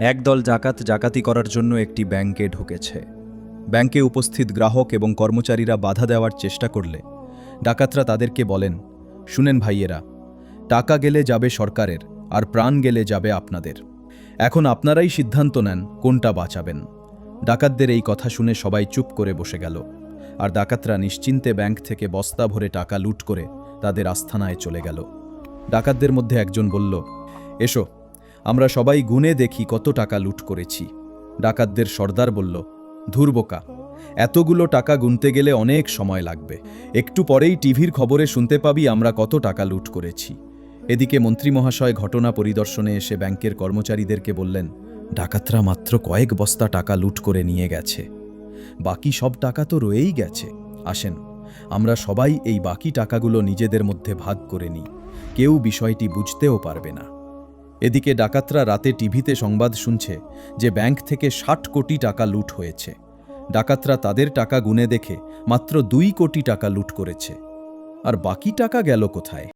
একদল জাকাত জাকাতি করার জন্য একটি ব্যাংকে ঢুকেছে। ব্যাংকে উপস্থিত গ্রাহক এবং কর্মচারীরা বাধা দেওয়ার চেষ্টা করলে ডাকাতরা তাদেরকে বলেন, শুনেন ভাইয়েরা, টাকা গেলে যাবে সরকারের আর প্রাণ গেলে যাবে আপনাদের। এখন আপনারাই সিদ্ধান্ত নেন কোনটা বাঁচাবেন। ডাকাতদের এই কথা শুনে সবাই চুপ করে বসে গেল। আর ডাকাতরা নিশ্চিন্তে ব্যাংক থেকে বস্তা ভরে টাকা লুট করে তাদের আস্থানায় চলে গেল। ডাকাতদের মধ্যে একজন বলল, এসো আমরা সবাই গুনে দেখি কত টাকা লুট করেছি। ডাকাতদের সর্দার বলল ধুরবোকা এতগুলো টাকা গুনতে গেলে অনেক সময় লাগবে। একটু পরেই টিভির খবরে শুনতে পাবি আমরা কত টাকা লুট করেছি। এদিকে মন্ত্রী মহাশয় ঘটনা পরিদর্শনে এসে ব্যাংকের কর্মচারীদেরকে বললেন, ডাকাতরা মাত্র কয়েক বস্তা টাকা লুট করে নিয়ে গেছে। বাকি সব টাকা তো রয়েই গেছে। আসেন, আমরা সবাই এই বাকি টাকাগুলো নিজেদের মধ্যে ভাগ করে নিই। কেউ বিষয়টি বুঝতেও পারবে না। এদিকে ডাকাতরা রাতে টিভিতে সংবাদ শুনছে যে ব্যাংক থেকে ষাট কোটি টাকা লুট হয়েছে। ডাকাতরা তাদের টাকা গুনে দেখে মাত্র দুই কোটি টাকা লুট করেছে। আর বাকি টাকা গেল কোথায়?